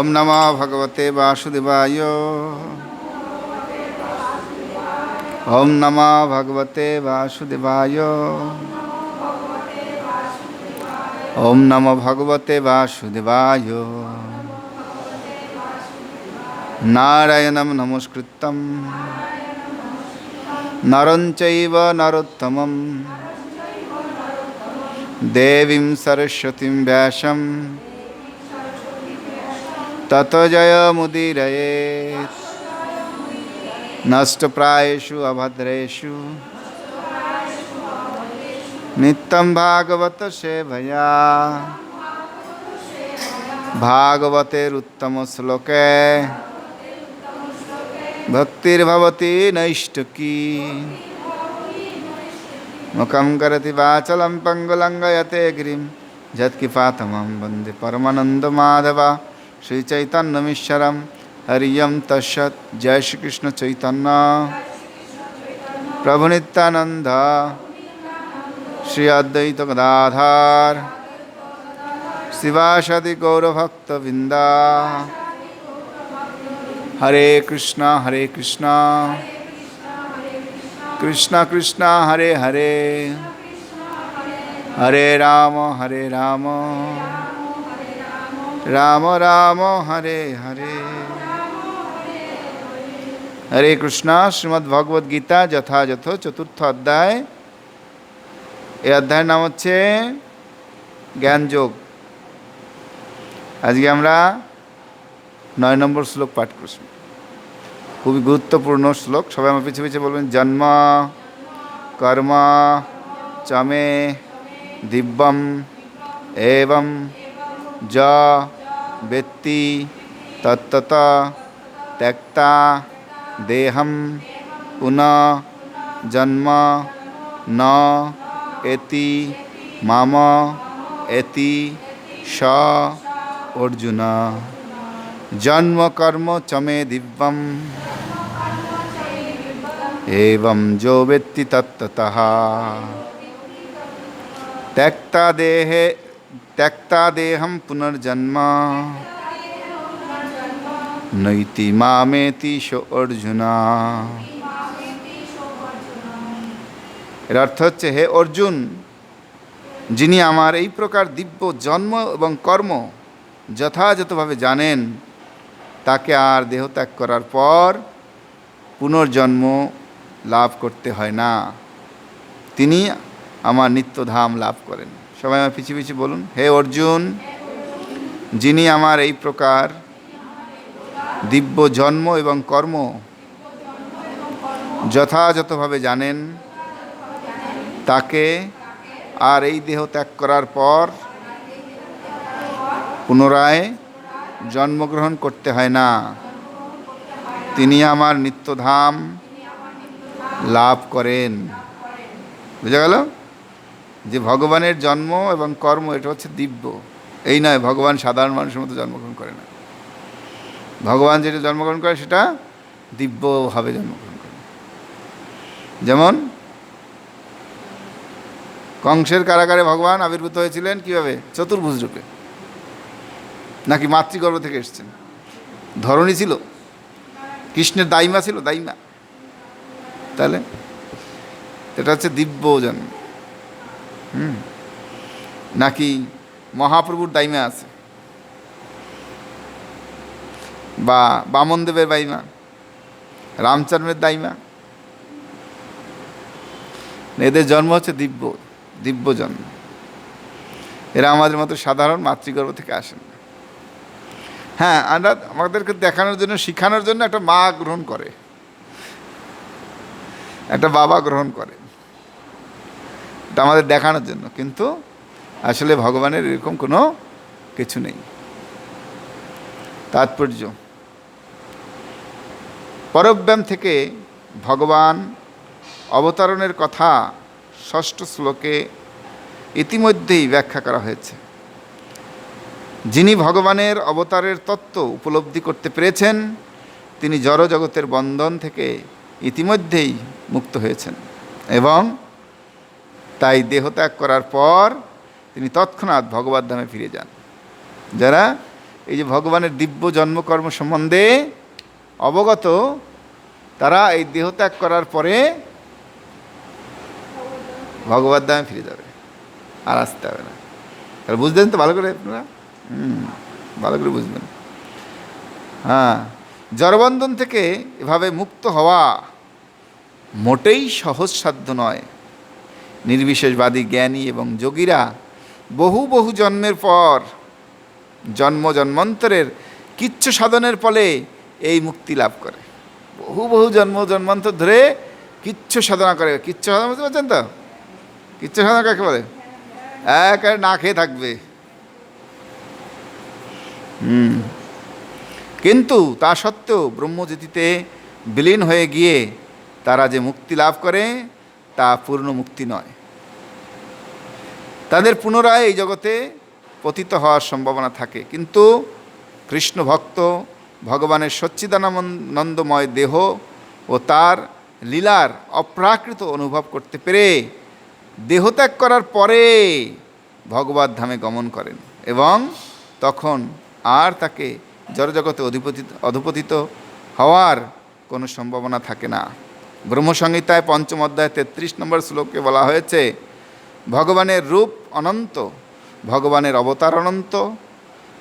ওম নমো ভগবতে বাসুদেবায়। ওম নমো ভগবতে বাসুদেবায়। ওম নমো ভগবতে বাসুদেবায়। নারায়ণম নমস্কৃতম। নরং চৈব নরোত্তমম। দেবীং সরস্বতীং ব্যাসম। তত জয় মুদিরয়েत् নষ্টপ্রায়েষু অভদ্রেষু নিত্যং ভাগবত সেভয়া ভাগবতের উত্তম শ্লোকে ভক্তির্ভবতি নৈষ্টকী মুখম করতি বাচলম পঙ্গুলঙ্গয়তে গিরিম যৎকিপাতমম বন্দে পরমানন্দ মাধবা শ্রীচৈতন্যমীশ্বরম হরিয়ম তৎসৎ জয় শ্রীকৃষ্ণ চৈতন্য প্রভু নিত্যানন্দ শ্রী অদ্বৈত গদাধার শিবাসাদি গৌরভক্তবৃন্দা হরে কৃষ্ণ হরে কৃষ্ণ কৃষ্ণ কৃষ্ণ হরে হরে হরে রাম হরে রাম রাম রাম, হরে হরে। হরে কৃষ্ণ শ্রীমদ্ ভগবদ গীতা, যথাযথ চতুর্থ অধ্যায়। এই অধ্যায়ের নাম হচ্ছে জ্ঞানযোগ। আজকে আমরা নয় নম্বর শ্লোক পাঠ করছি। খুবই গুরুত্বপূর্ণ শ্লোক। সবাই আমার পিছিয়ে পিছিয়ে বলবেন, জন্ম, কর্ম, চমে, দিব্যম এবং য ব্যক্তি তত্তত ত্যক্তা দেহম পুনঃ জন্ম ন এতি মাম এতি স অর্জুন জন্ম কর্ম চমে দিব্যম एवं जो वेत्ति तत्ततः त्यक्ता देहे त्यक्ता देहं पुनर्जन्म नैति मामेति শো অর্জুনা এর অর্থ হচ্ছে হে অর্জুন যিনি আমার এই প্রকার দিব্য জন্ম এবং কর্ম যথাযথভাবে জানেন তাকে আর দেহত্যাগ করার পর পুনর্জন্ম লাভ করতে হয় না তিনি আমার নিত্যধাম লাভ করেন সবাই আমার পিছিয়ে পিছিয়ে বলুন। হে অর্জুন, যিনি আমার এই প্রকার দিব্য জন্ম এবং কর্ম যথাযথভাবে জানেন, তাকে আর এই দেহ ত্যাগ করার পর পুনরায় জন্মগ্রহণ করতে হয় না। তিনি আমার নিত্যধাম লাভ করেন। বুঝা গেল? যে ভগবানের জন্ম এবং কর্ম, এটা হচ্ছে দিব্য। এই নয়, ভগবান সাধারণ মানুষের মতো জন্মগ্রহণ করে না। ভগবান যেটা জন্মগ্রহণ করে, সেটা দিব্যভাবে জন্মগ্রহণ করে। যেমন, কংসের কারাগারে ভগবান আবির্ভূত হয়েছিলেন কীভাবে? চতুর্ভুজ রূপে। নাকি মাতৃগর্ভ থেকে এসছেন। ধরণী ছিল। কৃষ্ণের দাইমা ছিল, দাইমা। তাহলে, এটা হচ্ছে দিব্য জন্ম। হুম। নাকি মহাপ্রভুর দাইমা আছে? বা বামনদেবের দাইমা? রামচন্দ্রের দাইমা? এদের জন্ম হচ্ছে দিব্য দিব্য জন্ম। এরা আমাদের মতো সাধারণ মাতৃগর্ভ থেকে আসেন। হ্যাঁ আমরা আমাদেরকে দেখানোর জন্য, শিখানোর জন্য একটা মা গ্রহণ করে। একটা বাবা গ্রহণ করে। এটা আমাদের দেখানোর জন্য। কিন্তু আসলে ভগবানের এরকম কোনো কিছু নেই। তাৎপর্য। পরব্যাম থেকে ভগবান অবতারণের কথা ষষ্ঠ শ্লোকে ইতিমধ্যেই ব্যাখ্যা করা হয়েছে। যিনি ভগবানের অবতারের তত্ত্ব উপলব্ধি করতে পেরেছেন, তিনি জড়জগতের বন্ধন থেকে ইতিমধ্যেই মুক্ত হয়েছেন এবং তাই দেহত্যাগ করার পর তিনি তৎক্ষণাৎ ভগবত ধামে ফিরে যান। যারা এই যে ভগবানের দিব্য জন্মকর্ম সম্বন্ধে অবগত, তারা এই দেহত্যাগ করার পরে ভগবত ধামে ফিরে যাবে আর আসতে হবে না। তাহলে বুঝলেন তো ভালো করে আপনারা? হুম, ভালো করে বুঝবেন। হ্যাঁ জড়বন্ধন থেকে এভাবে মুক্ত হওয়া মোটেই সহজসাধ্য নয়। নির্বিশেষবাদী জ্ঞানী এবং যোগীরা বহু বহু জন্মের পর জন্ম জন্মান্তরের কিচ্ছু সাধনের ফলে এই মুক্তি লাভ করে। বহু বহু জন্ম জন্মান্তর ধরে কিচ্ছু সাধনা করে। কিচ্ছু সাধনা বুঝতে পারছেন তো? কিচ্ছু সাধনা কাকে বলে? একেবারে না খেয়ে থাকবে। হুম। কিন্তু তা সত্ত্বেও ব্রহ্মজ্যোতিতে বিলীন হয়ে গিয়ে তারা যে মুক্তি লাভ করে তা পূর্ণ মুক্তি নয়। তাদের পুনরায় এই জগতে পতিত হওয়ার সম্ভাবনা থাকে। কিন্তু কৃষ্ণ ভক্ত, ভগবানের সচ্চিদানন্দময় দেহ ও তার লীলার অপ্রাকৃত অনুভব করতে পেরে দেহত্যাগ করার পরে ভগবত ধামে গমন করেন এবং তখন আর তাকে জড়জগতে অধিপতিত অধপতিত হওয়ার কোনো সম্ভাবনা থাকে না। ব্রহ্মসংহিতায় পঞ্চম অধ্যায় তেত্রিশ নম্বর শ্লোকে বলা হয়েছে, ভগবানের রূপ অনন্ত, ভগবানের অবতার অনন্ত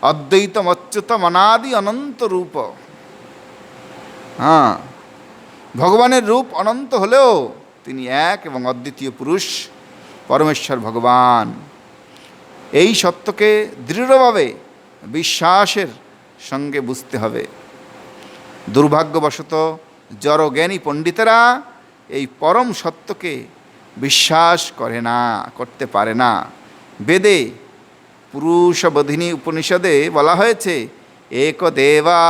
অদ্বৈতম অচ্যুতম অনাদি অনন্ত রূপ। হ্যাঁ ভগবানের রূপ অনন্ত হলেও তিনি এক এবং অদ্বিতীয় পুরুষ, পরমেশ্বর ভগবান। এই সত্যকে দৃঢ়ভাবে বিশ্বাসের সঙ্গে বুঝতে হবে। দুর্ভাগ্যবশত জড়জ্ঞানী পণ্ডিতেরা এই পরম সত্যকে বিশ্বাস করে না, করতে পারে না। বেদে পুরুষবোধিনী উপনিষদে বলা হয়েছে, এক দেবা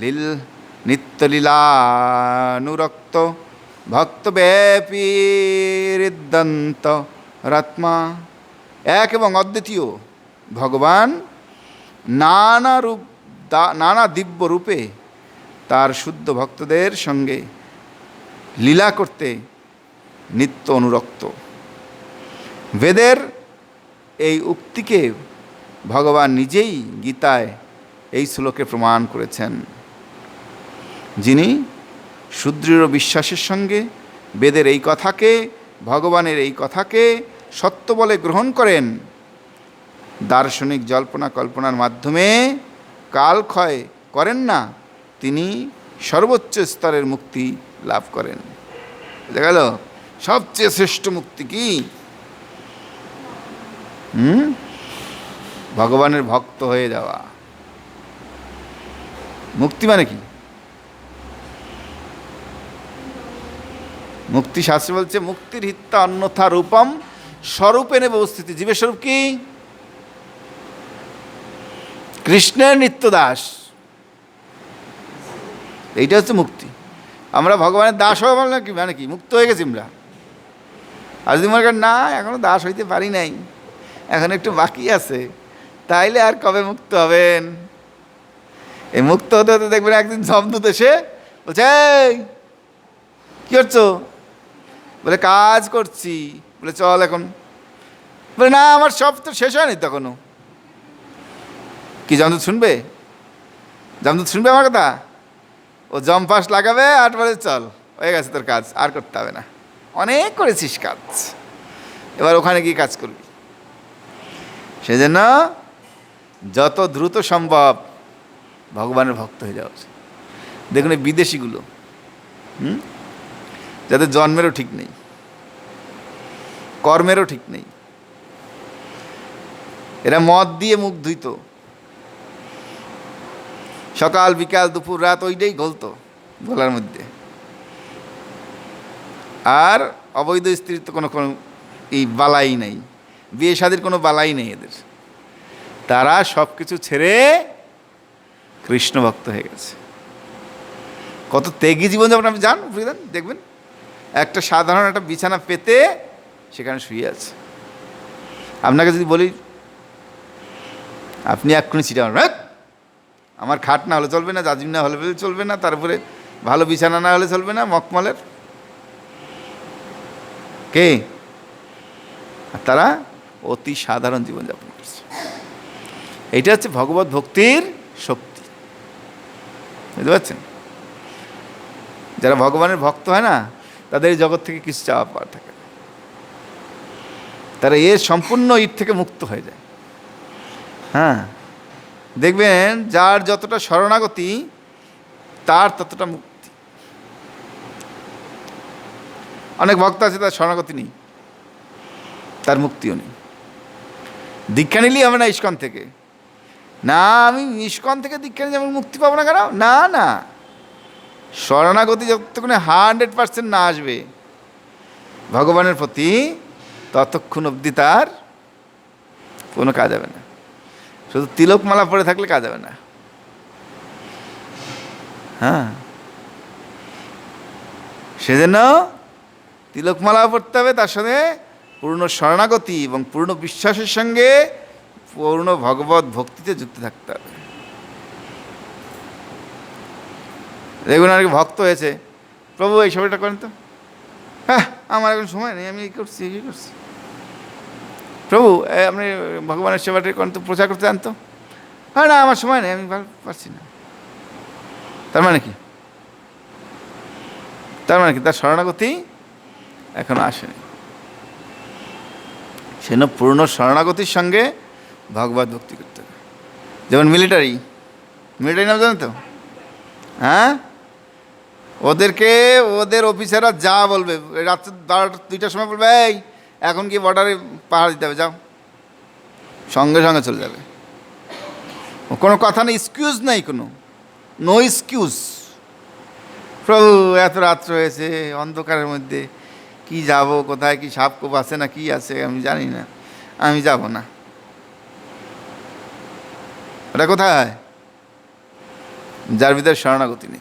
লীল নিত্যলীলানুরক্ত ভক্তব্যাপী হৃদন্ত রাত্মা। এক এবং অদ্বিতীয়, ভগবান নানা রূপ নানা দিব্য রূপে তার শুদ্ধ ভক্তদের সঙ্গে লীলা করতে নিত্য অনুরক্ত। বেদের এই উক্তিকে ভগবান নিজেই গীতায় এই শ্লোকে প্রমাণ করেছেন। যিনি সুদৃঢ় বিশ্বাসের সঙ্গে বেদের এই কথাকে, ভগবানের এই কথাকে সত্য বলে গ্রহণ করেন, দার্শনিক জল্পনা কল্পনার মাধ্যমে কালক্ষয় করেন না তিনি সর্বোচ্চ স্তরের মুক্তি লাভ করেন। দেখা গেল? সবচেয়ে শ্রেষ্ঠ মুক্তি কি? হুম? ভগবানের ভক্ত হয়ে যাওয়া। মুক্তি মানে কি? মুক্তি শাস্ত্র বলছে, মুক্তির হিত্যা অন্যথা রূপম স্বরূপে নেব উপস্থিতি জীবের স্বরূপ কি? কৃষ্ণের নিত্যদাস। এইটা হচ্ছে মুক্তি। আমরা ভগবানের দাস হওয়া বললাম কি মানে কি? মুক্ত হয়ে গেছি আমরা। আর যদি মনে না এখনও দাস হইতে পারি নাই। এখন একটু বাকি আছে। তাইলে আর কবে মুক্ত হবেন? এই মুক্ত হতে হতে দেখবেন একদিন জমদূত এসে বলছে "এই, কি করছ? বলে কাজ করছি। বলে চল এখন। বলে না আমার সব তো শেষ হয়নি তখনও কি জমদূত শুনবে? জমদূত শুনবে আমার কথা? ও জম পাস লাগাবে, আর বলে চল, হয়ে গেছে তোর কাজ, আর করতে হবে না। অনেক করেছিস কাজ। এবার ওখানে গিয়ে কাজ করবি। সেজন্য যত দ্রুত সম্ভব ভগবানের ভক্ত হয়ে যাওয়া উচিত। দেখুন এই বিদেশিগুলো, হুম? যাদের জন্মেরও ঠিক নেই, কর্মেরও ঠিক নেই। এরা মদ দিয়ে মুখ ধুইত। সকাল বিকাল দুপুর রাত ওইটাই গলতো গলার মধ্যে। আর অবৈধ স্ত্রীর তো কোনো কোনো এই বালাই নেই। বিয়ে শাদির কোনো বালাই নেই এদের। তারা সব কিছু ছেড়ে কৃষ্ণ ভক্ত হয়ে গেছে। কত ত্যাগী জীবনযাপন আপনি যান বুঝলেন দেখবেন। একটা সাধারণ একটা বিছানা পেতে সেখানে শুয়ে আছে। আপনাকে যদি বলি আপনি এক্ষুনি ছিটা মারবেন, "হ্যাট! আমার খাট না হলে চলবে না, জাজিম না হলে চলবে না, তারপরে ভালো বিছানা না হলে চলবে না মকমলের কে? তারা অতি সাধারণ জীবনযাপন করছে। এইটা হচ্ছে ভগবত ভক্তির শক্তি। বুঝতে পারছেন? যারা ভগবানের ভক্ত হয় না, তাদের এই জগৎ থেকে কিছু চাওয়া পাওয়ার থাকে। তারা এর সম্পূর্ণ ঈদ থেকে মুক্ত হয়ে যায়। হ্যাঁ? দেখবেন যার যতটা শরণাগতি, তার ততটা মুক্তি। অনেক ভক্ত আছে, তার শরণাগতি নেই, তার মুক্তিও নেই। দীক্ষা নিলেই হবে না ইস্কন থেকে। না, আমি ইস্কন থেকে দীক্ষা নিয়ে আমি মুক্তি পাবো না কেন? না না। শরণাগতি যতক্ষণে হান্ড্রেড পার্সেন্ট না আসবে, ভগবানের প্রতি ততক্ষণ অবধি তার কোনো কাজ হবে না। শুধু তিলকমালা পরে থাকলে কাজ হবে না। হ্যাঁ। সেজন্য তিলকমালা পড়তে হবে, তার সাথে পূর্ণ শরণাগতি এবং পূর্ণ বিশ্বাসের সঙ্গে পূর্ণ ভগবত ভক্তিতে যুক্ত থাকতে হবে। দেখুন অনেক ভক্ত হয়েছে। প্রভু, এই সময়টা করেন তো। হ্যাঁ আমার এখন সময় নেই, আমি এই করছি এই করছি। প্রভু আপনি ভগবানের সেবাটি করেন তো প্রচার করতে জানতো? হ্যাঁ না, আমার সময় নেই, আমি পার- পারছি না। তার মানে কি? তার মানে কি? তার শরণাগতি এখনও আসেনি। সেজন্য পূর্ণ শরণাগতির সঙ্গে ভগবত ভক্তি করতে হবে। যেমন মিলিটারি মিলিটারি নাম জানেন তো? হ্যাঁ? ওদেরকে, ওদের অফিসাররা যা বলবে, রাত্রে বারোটা, দুইটার সময় বলবে, এই এখন কি বর্ডারে পাহাড় দিতে হবে? যাও। সঙ্গে সঙ্গে চলে যাবে। কোনো কথা নেই এক্সকিউজ নেই কোনো। নো এক্সকিউজ প্রভু, এত রাত রয়েছে অন্ধকারের মধ্যে কি যাব, কোথায় কি সাপ কোপ আছে না কি আছে আমি জানি না। আমি যাব না। ওটা কোথায়? যার ভিতরে শরণাগতি নেই।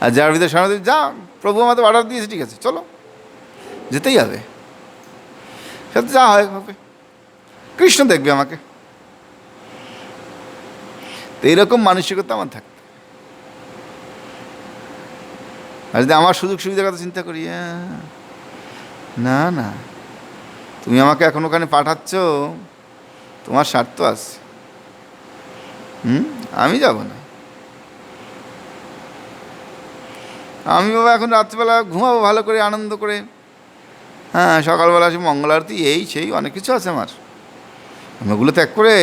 আর যার ভিতরে শরণাগতি যা প্রভু আমাদের অর্ডার দিয়েছে, ঠিক আছে, চলো। যেতেই হবে। সাথে যা হয় হবে কৃষ্ণ দেখবে আমাকে। তো এইরকম মানসিকতা আমার থাকতে আর যদি আমার সুযোগ সুবিধার কথা চিন্তা করি না না। তুমি আমাকে এখন ওখানে পাঠাচ্ছ, তোমার স্বার্থ আছে। হুম? আমি যাব না। আমি বাবা এখন রাত্রিবেলা ঘুমাবো ভালো করে, আনন্দ করে। হ্যাঁ সকালবেলা আসে মঙ্গল আরতি এই সেই, অনেক কিছু আছে আমার। আমি ওগুলো ত্যাগ করে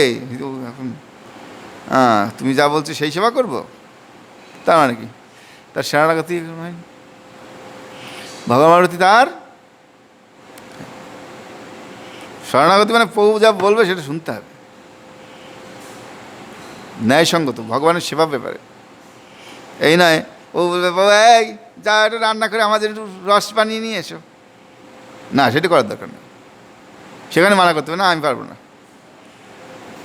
এখন হ্যাঁ তুমি যা বলছো সেই সেবা করব। তার মানে কি? তার শরণাগতি নয় ভগবান আরতি তার? শরণাগতি মানে প্রভু যা বলবে সেটা শুনতে হবে। ন্যায়সঙ্গত, ভগবানের সেবা ব্যাপারে। এই নয়, ও বলবে, বাবা, এই যা একটু রান্না করে আমাদের একটু রস বানিয়ে নিয়ে এসো। না, সেটা করার দরকার নেই। সেখানে মানা করতে হবে, না, আমি পারব না।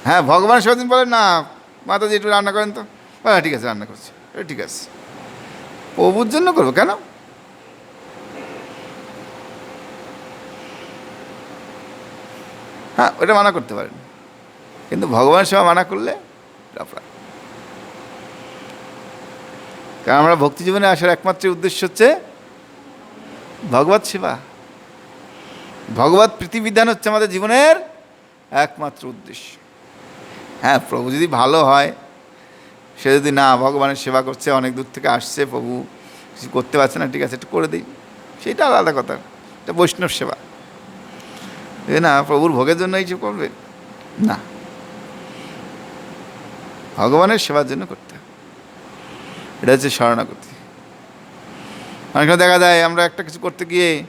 হ্যাঁ ভগবান সেদিন বলে, না, মাতাজি একটু রান্না করেন তো। হ্যাঁ ঠিক আছে, রান্না করছি। ঠিক আছে। প্রভুর জন্য করব, কেন? হ্যাঁ ওটা মানা করতে পারেন। কিন্তু ভগবান সেবা মানা করলে অপরাধ কারণ আমরা ভক্তি জীবনে আসার একমাত্র উদ্দেশ্য হচ্ছে ভগবত সেবা। ভগবত প্রীতিবিধান হচ্ছে আমাদের জীবনের একমাত্র উদ্দেশ্য। হ্যাঁ প্রভু যদি ভালো হয়, সে যদি না ভগবানের সেবা করছে, অনেক দূর থেকে আসছে, প্রভু কিছু করতে পারছে না, ঠিক আছে, একটু করে দিই। সেটা আলাদা কথা, এটা বৈষ্ণব সেবা। না, প্রভুর ভোগের জন্য যে করবে? না। ভগবানের সেবার জন্য করতে হবে। এটা হচ্ছে শরণাগতি অনেক দেখা যায়, আমরা একটা কিছু করতে গিয়ে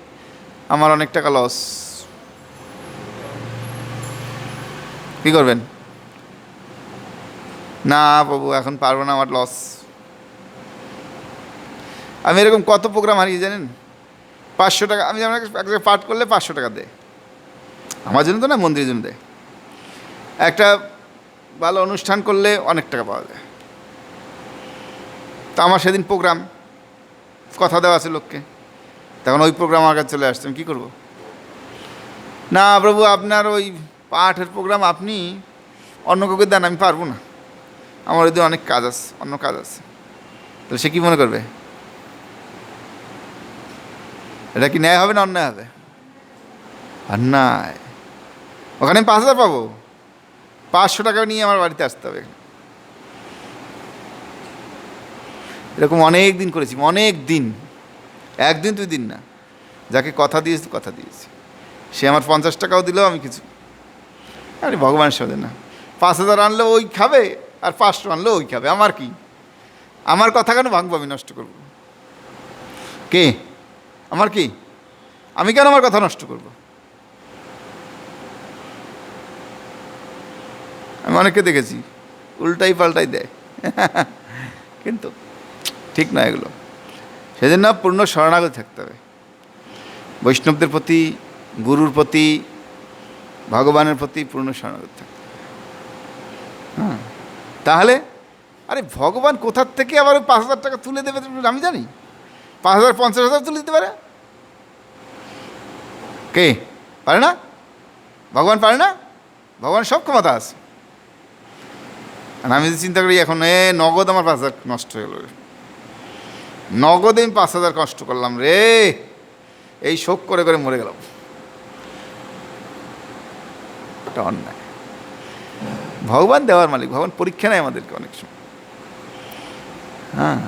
আমার অনেক টাকা লস কি করবেন? না বাবু, এখন পারব না আমার লস আমি এরকম কত প্রোগ্রাম হারিয়ে, জানেন? পাঁচশো টাকা, আমি যেমন জায়গায় পাঠ করলে পাঁচশো টাকা দেয়। আমার জন্য তো না, মন্দিরের জন্য দেয়। একটা ভালো অনুষ্ঠান করলে অনেক টাকা পাওয়া যায়। তো আমার সেদিন প্রোগ্রাম কথা দেওয়া আছে লোককে। তখন ওই প্রোগ্রাম আমার কাছে চলে আসছে আমি কী করব? না প্রভু, আপনার ওই পাঠের প্রোগ্রাম আপনি অন্য কাউকে দেন, আমি পারব না। আমার ওই অনেক কাজ আছে, অন্য কাজ আছে। তাহলে সে কী মনে করবে? এটা কি ন্যায় হবে না অন্যায় হবে? অন্যায় ওখানে আমি পাঁচ হাজার পাবো। পাঁচশো টাকা নিয়ে আমার বাড়িতে আসতে হবে। এরকম অনেক দিন করেছি, অনেক দিন। একদিন দুই দিন না। যাকে কথা দিয়েছি কথা দিয়েছি। সে আমার পঞ্চাশ টাকাও দিলেও আমি কিছু। আরে ভগবানের সাথে না। পাঁচ হাজার আনলে ওই খাবে আর পাঁচশো আনলে ওই খাবে। আমার কি? আমার কথা কেন ভাঙবো? আমি নষ্ট করব। কে? আমার কি? আমি কেন আমার কথা নষ্ট করব? আমি অনেককে দেখেছি। উল্টাই পাল্টাই দেয়। কিন্তু ঠিক না এগুলো। সেজন্য পূর্ণ শরণাগত থাকতে হবে। বৈষ্ণবদের প্রতি, গুরুর প্রতি, ভগবানের প্রতি পূর্ণ শরণাগত থাকতে। হ্যাঁ তাহলে, আরে ভগবান কোথার থেকে আবার ওই পাঁচ হাজার টাকা তুলে দেবে আমি জানি। পাঁচ হাজার, পঞ্চাশ হাজার তুলে দিতে পারে। কে? পারে না? ভগবান পারে না? ভগবান সব ক্ষমতা আছে। আর আমি যদি চিন্তা করি, এখন এ নগদ আমার পাঁচ হাজার নষ্ট হয়ে গেল। নগদে আমি পাঁচ হাজার কষ্ট করলাম রে। এই শোক করে করে মরে গেলাম। এটা অন্যায়। ভগবান দেওয়ার মালিক, ভগবান পরীক্ষা নেয় আমাদেরকে অনেক সময়। হ্যাঁ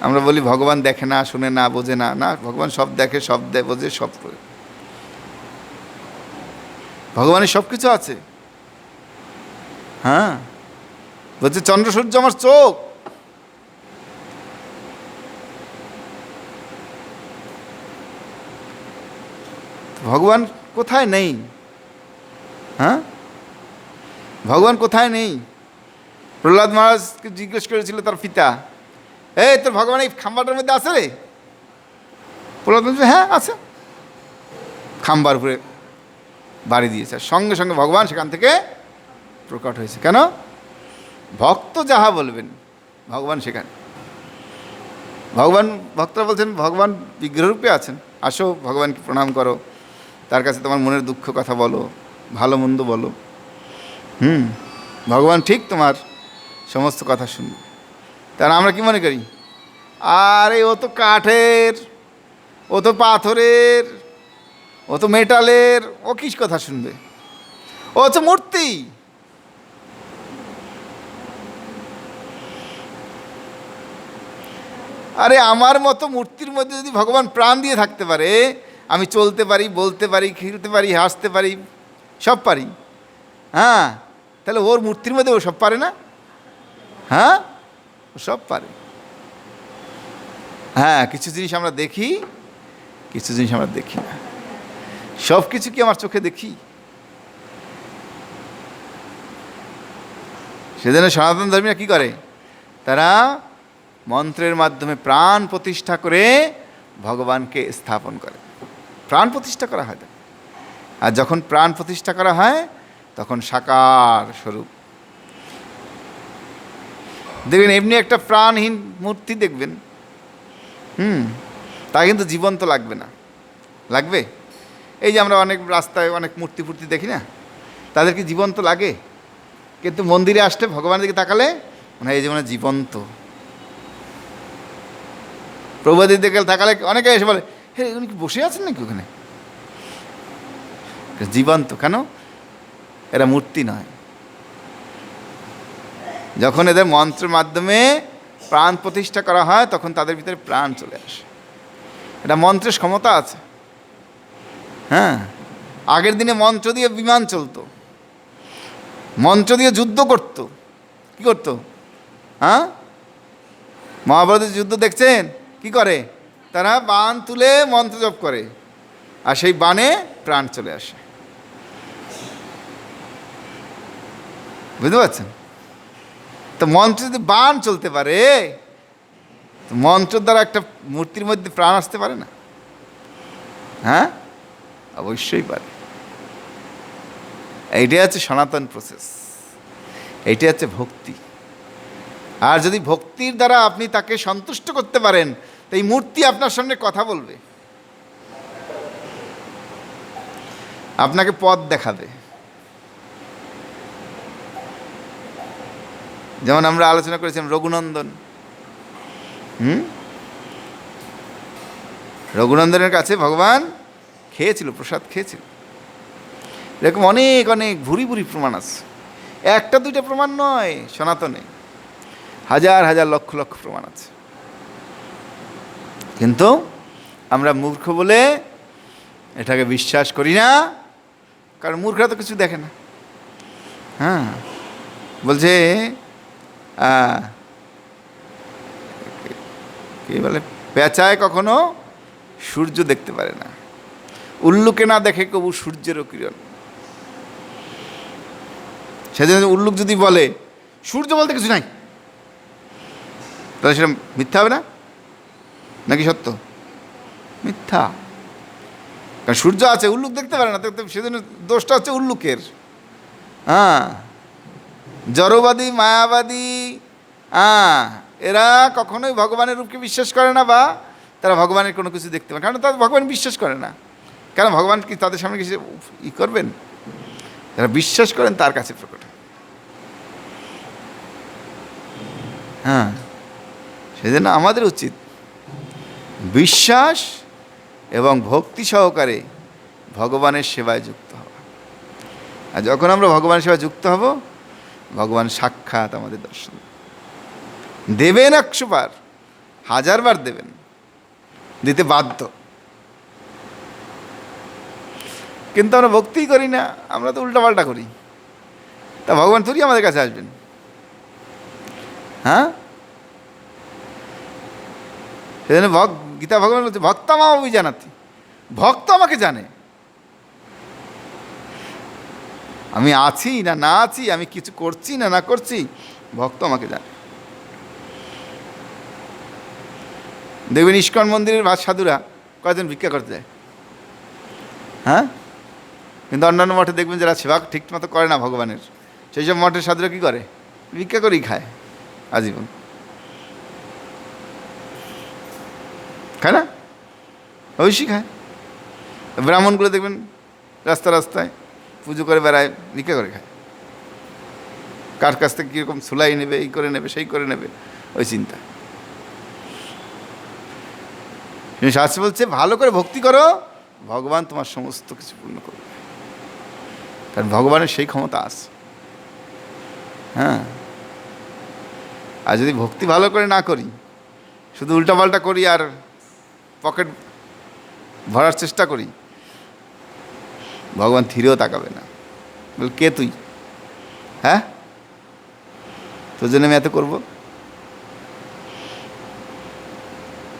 আমরা বলি ভগবান দেখে না, শুনে না, বোঝে না না, ভগবান সব দেখে, সব দেয় বোঝে, সব করে। ভগবানের সব কিছু আছে। হ্যাঁ বলছে চন্দ্র সূর্য আমার চোখ। ভগবান কোথায় নেই? হ্যাঁ? ভগবান কোথায় নেই? প্রহ্লাদ মহারাজকে জিজ্ঞেস করেছিল তার পিতা, এই, তোর ভগবান এই খাম্বাটার মধ্যে আছে রে? প্রহ্লাদ হ্যাঁ আছে। খাম্বার উপরে বাড়ি দিয়েছে। সঙ্গে সঙ্গে ভগবান সেখান থেকে প্রকট হয়েছে। কেন? ভক্ত যাহা বলবেন, ভগবান সেখানে। ভগবান, ভক্তরা বলছেন, ভগবান বিগ্রহরূপে আছেন। আসো, ভগবানকে প্রণাম করো। তার কাছে তোমার মনের দুঃখ কথা বলো, ভালো মন্দ বলো। হুম, ভগবান ঠিক তোমার সমস্ত কথা শুনবে। তার আমরা কি মনে করি? আরে, ও তো কাঠের, ও তো পাথরের, ও তো মেটালের, ও কিস কথা শুনবে? ও তো মূর্তি। আরে, আমার মতো মূর্তির মধ্যে যদি ভগবান প্রাণ দিয়ে থাকতে পারে আমি চলতে পারি, বলতে পারি, খেলতে পারি, হাসতে পারি, সব পারি। হ্যাঁ তাহলে ওর মূর্তির মধ্যে ও সব পারে না? হ্যাঁ ও সব পারে। হ্যাঁ কিছু জিনিস আমরা দেখি, কিছু জিনিস আমরা দেখি না। সব কিছু কি আমার চোখে দেখি? সেজন্য সনাতন ধর্মীরা কী করে? তারা মন্ত্রের মাধ্যমে প্রাণ প্রতিষ্ঠা করে ভগবানকে স্থাপন করে। প্রাণ প্রতিষ্ঠা করা হয়। আর যখন প্রাণ প্রতিষ্ঠা করা হয়, তখন সাকার স্বরূপ। দেখবেন, এমনি একটা প্রাণহীন মূর্তি দেখবেন। হুম, তা কিন্তু জীবন্ত লাগবে না। লাগবে? এই যে আমরা অনেক রাস্তায় অনেক মূর্তি ফুর্তি দেখি না? তাদের কি জীবন্ত লাগে? কিন্তু মন্দিরে আসলে ভগবানের দিকে তাকালে মনে হয় এই যে মানে জীবন্ত। প্রভুদের দিকে তাকালে অনেকে এসে বলে হে, উনি কি বসে আছেন নাকি ওখানে? জীবন্ত, কেন? এরা মূর্তি নয়। যখন এদের মন্ত্রের মাধ্যমে প্রাণ প্রতিষ্ঠা করা হয়, তখন তাদের ভিতরে প্রাণ চলে আসে। এটা মন্ত্রের ক্ষমতা আছে। হ্যাঁ? আগের দিনে মন্ত্র দিয়ে বিমান চলতো। মন্ত্র দিয়ে যুদ্ধ করতো। কি করতো? হ্যাঁ? মহাভারতের যুদ্ধ দেখছেন? কি করে? তারা বান তুলে মন্ত্র জপ করে, আর সেই বানে প্রাণ চলে আসে। বুঝতে পারছেন? তো মন্ত্র যদি বান চলতে পারে, তো মন্ত্রের দ্বারা একটা মূর্তির মধ্যে প্রাণ আসতে পারে না? হ্যাঁ? অবশ্যই পারে। এইটাই হচ্ছে সনাতন প্রসেস এইটাই হচ্ছে ভক্তি। আর যদি ভক্তির দ্বারা আপনি তাকে সন্তুষ্ট করতে পারেন তো এই মূর্তি আপনার সামনে কথা বলবে। আপনাকে পথ দেখাবে। যেমন আমরা আলোচনা করেছিলাম রঘুনন্দন। হুম? রঘুনন্দনের কাছে ভগবান খেয়েছিল, প্রসাদ খেয়েছিল। এরকম অনেক অনেক ভুরি ভুরি প্রমাণ আছে। একটা দুইটা প্রমাণ নয়, সনাতনে। হাজার হাজার লক্ষ লক্ষ প্রমাণ আছে। কিন্তু আমরা মূর্খ বলে এটাকে বিশ্বাস করি না, কারণ মূর্খরা তো কিছু দেখে না। হ্যাঁ বলছে কি বলে, পেঁচায় কখনো সূর্য দেখতে পারে না। উল্লুকে না দেখে কবু সূর্যেরও কিরণ। সেজন্য উল্লুক যদি বলে, সূর্য বলতে কিছু নাই, তাহলে সেটা মিথ্যা হবে না? নাকি সত্য? মিথ্যা। কারণ সূর্য আছে, উল্লুক দেখতে পারে না সেজন্য দোষটা হচ্ছে উল্লুকের। হ্যাঁ। জড়বাদী, মায়াবাদী হ্যাঁ। এরা কখনোই ভগবানের রূপকে বিশ্বাস করে না বা তারা ভগবানের কোনো কিছু দেখতে পারে কারণ তারা ভগবান বিশ্বাস করে না। কেন? ভগবান কি তাদের সামনে কিছু ই করবেন? যারা বিশ্বাস করেন তার কাছে প্রকট। হ্যাঁ। সেজন্য আমাদের উচিত বিশ্বাস এবং ভক্তি সহকারে ভগবানের সেবায় যুক্ত হওয়া। আর যখন আমরা ভগবানের সেবায় যুক্ত হব, ভগবান সাক্ষাৎ আমাদের দর্শন। দেবেন একশো বার হাজার বার দেবেন, দিতে বাধ্য। কিন্তু আমরা ভক্তিই করি না, আমরা তো উল্টাপাল্টা করি। তা ভগবান থরি আমাদের কাছে আসবেন। হ্যাঁ? সেজন্য গীতা ভগবান বলছে, ভক্ত মা অভিজানাতি ভক্ত আমাকে জানে। আমি আছি না না আছি, আমি কিছু করছি না না করছি, ভক্ত আমাকে জানে। দেখবেন ইস্কন মন্দিরের ভাত সাধুরা কয়জন ভিক্ষা করতে যায়? হ্যাঁ? কিন্তু অন্যান্য মঠে দেখবেন যারা সেবা ঠিক মতো করে না ভগবানের, সেই সব মঠের সাধুরা কী করে? ভিক্ষা করেই খায়, আজীবন খায় না অবশ্যই খায় ব্রাহ্মণগুলো দেখবেন রাস্তা রাস্তায় পুজো করে বেড়ায়, ভিক্ষা করে খায়। কার কাছ থেকে কীরকম সুলাই নেবে এই করে নেবে, সেই করে নেবে, ওই চিন্তা। শাস্ত্র বলছে, ভালো করে ভক্তি করো, ভগবান তোমার সমস্ত কিছু পূর্ণ করবে। কারণ ভগবানের সেই ক্ষমতা আছে। হ্যাঁ। আর যদি ভক্তি ভালো করে না করি, শুধু উল্টাপাল্টা করি আর পকেট ভরার চেষ্টা করি। ভগবান থিরেও তাকাবে না। বল, কে তুই? হ্যাঁ? তোর জন্য আমি এত করব?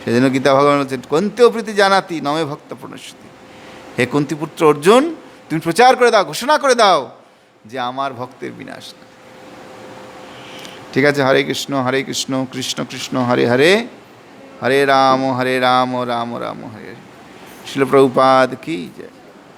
সেজন্য গীতা ভগবান বলছেন কন্তেও প্রীতি জানাতি, নমে ভক্ত প্রণস্যতি হে কুন্তিপুত্র অর্জুন, তুমি প্রচার করে দাও, ঘোষণা করে দাও যে আমার ভক্তের বিনাশ না। ঠিক আছে, হরে কৃষ্ণ হরে কৃষ্ণ কৃষ্ণ কৃষ্ণ, হরে হরে হরে রাম হরে রাম রাম রাম, হরে হরে। শিল প্রভুপাদ কি জয়